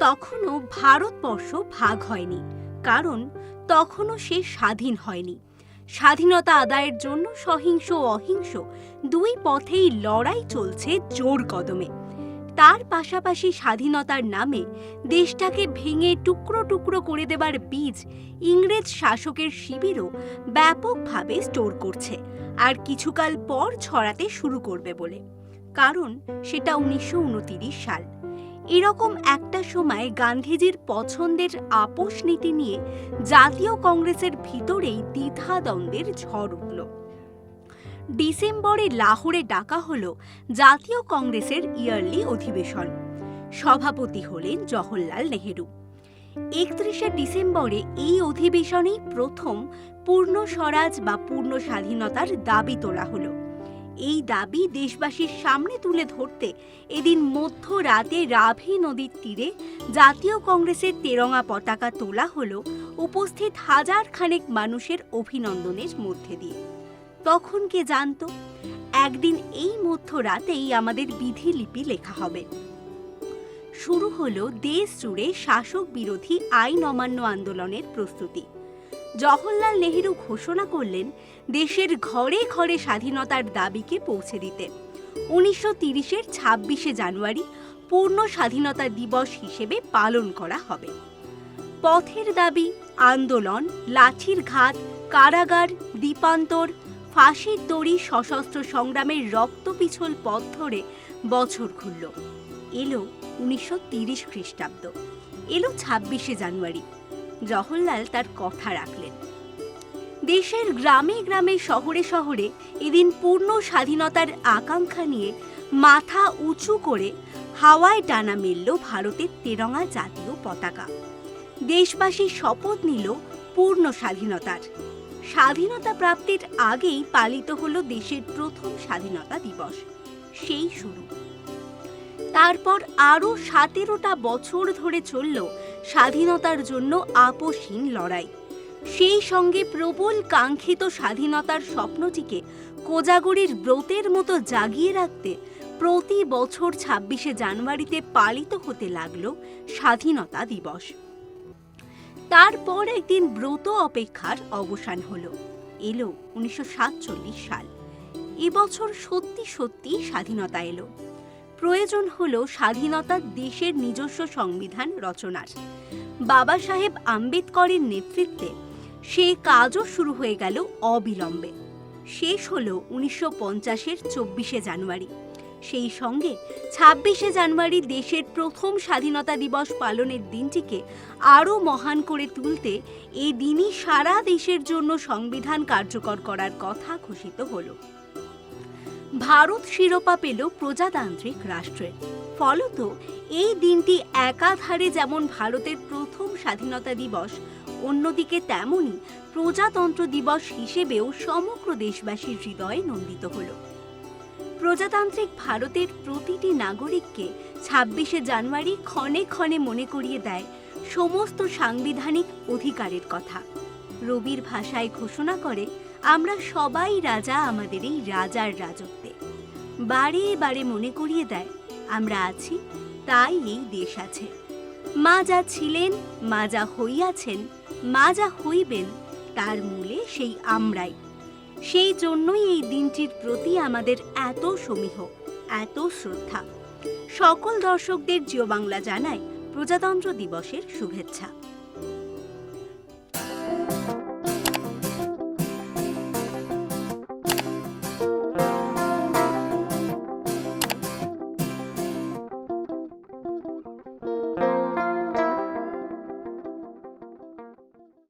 তখনও ভারতবর্ষ ভাগ হয়নি, কারণ তখনও সে স্বাধীন হয়নি। স্বাধীনতা আদায়ের জন্য সহিংস ও অহিংস দুই পথেই লড়াই চলছে জোর কদমে। তার পাশাপাশি স্বাধীনতার নামে দেশটাকে ভেঙে টুকরো টুকরো করে দেবার বীজ ইংরেজ শাসকের শিবিরও ব্যাপকভাবে স্টোর করছে, আর কিছুকাল পর ছড়াতে শুরু করবে বলে। কারণ সেটা উনিশশো সাল। এরকম একটা সময় গান্ধীজির পছন্দের আপোষ নীতি নিয়ে জাতীয় কংগ্রেসের ভিতরেই দ্বিধাদ্বন্দ্বের ঝড় উঠল। ডিসেম্বরে লাহোরে ডাকা হলো জাতীয় কংগ্রেসের ইয়ারলি অধিবেশন। সভাপতি হলেন জওহরলাল নেহেরু। একত্রিশে ডিসেম্বরে এই অধিবেশনেই প্রথম পূর্ণ স্বরাজ বা পূর্ণ স্বাধীনতার দাবি তোলা হলো। এই দাবি দেশবাসীর সামনে তুলে ধরতে এদিন মধ্যরাতে রাভি নদীর তীরে জাতীয় কংগ্রেসের তেরঙা পতাকা তোলা হলো উপস্থিত হাজার খানেক মানুষের অভিনন্দনের মধ্যে দিয়ে। তখন কে জানতো? একদিন এই মধ্যরাতেই আমাদের বিধিলিপি লেখা হবে। শুরু হলো দেশ জুড়ে শাসক বিরোধী আইন অমান্য আন্দোলনের প্রস্তুতি। জওহরলাল নেহেরু ঘোষণা করলেন দেশের ঘরে ঘরে স্বাধীনতার দাবিকে পৌঁছে দিতে। উনিশশো তিরিশের ছাব্বিশে জানুয়ারি পূর্ণ স্বাধীনতা দিবস হিসেবে পালন করা হবে। পথের দাবি, আন্দোলন, লাঠির ঘাত, কারাগার, দ্বীপান্তর, ফাঁসির দড়ি, সশস্ত্র সংগ্রামের রক্তপিছল পথ ধরে বছর ঘুরল। এলো উনিশশো তিরিশ খ্রিস্টাব্দ। এলো ছাব্বিশে জানুয়ারি। জওহরলাল তার কথা রাখলেন। দেশের গ্রামে গ্রামে, শহরে শহরে এদিন পূর্ণ স্বাধীনতার আকাঙ্ক্ষা নিয়ে মাথা উঁচু করে হাওয়ায় টানা মেলল ভারতের তেরঙা জাতীয় পতাকা। দেশবাসী শপথ নিল পূর্ণ স্বাধীনতার। স্বাধীনতা প্রাপ্তির আগেই পালিত হলো দেশের প্রথম স্বাধীনতা দিবস। সেই শুরু। তারপর আরও সতেরোটা বছর ধরে চলল স্বাধীনতার জন্য আপোষহীন লড়াই। সেই সঙ্গে প্রবল কাঙ্ক্ষিত স্বাধীনতার স্বপ্নটিকে কোজাগরীর ব্রতের মতো জাগিয়ে রাখতে প্রতি বছর ছাব্বিশে জানুয়ারিতে পালিত হতে লাগল স্বাধীনতা দিবস। তারপর একদিন ব্রত অপেক্ষার অবসান হলো। এলো উনিশশো সাতচল্লিশ সাল। এবছর সত্যি সত্যি স্বাধীনতা এলো। প্রয়োজন হল স্বাধীনতার দেশের নিজস্ব সংবিধান রচনার। বাবা সাহেব আম্বেদকরের নেতৃত্বে সে কাজও শুরু হয়ে গেল অবিলম্বে। শেষ হল উনিশশো পঞ্চাশের চব্বিশে জানুয়ারি। সেই সঙ্গে ছাব্বিশে জানুয়ারি দেশের প্রথম স্বাধীনতা দিবস পালনের দিনটিকে আরও মহান করে তুলতে এই দিনই সারা দেশের জন্য সংবিধান কার্যকর করার কথা ঘোষিত হলো। ভারত শিরোপা পেল প্রজাতান্ত্রিক রাষ্ট্রের ফলত এই দিনটি একাধারে যেমন ভারতের প্রথম স্বাধীনতা দিবস, অন্যদিকে তেমনি প্রজাতন্ত্র দিবস হিসেবেও সমগ্র দেশবাসীর হৃদয়ে নন্দিত হল। প্রজাতান্ত্রিক ভারতের প্রতিটি নাগরিককে ছাব্বিশে জানুয়ারি ক্ষণে ক্ষণে মনে করিয়ে দেয় সমস্ত সাংবিধানিক অধিকারের কথা। রবির ভাষায় ঘোষণা করে আমরা সবাই রাজা আমাদের এই রাজার রাজত্বে। বারে বারে মনে করিয়ে দেয়, আমরা আছি, তাই এই দেশ আছে। মা যা ছিলেন, মা যা হইয়াছেন, মা যা হইবেন, তার মূলে সেই আমরাই। সেই জন্যই এই দিনটির প্রতি আমাদের এত সমীহ, এত শ্রদ্ধা। সকল দর্শকদের জিও বাংলা জানায় প্রজাতন্ত্র দিবসের শুভেচ্ছা।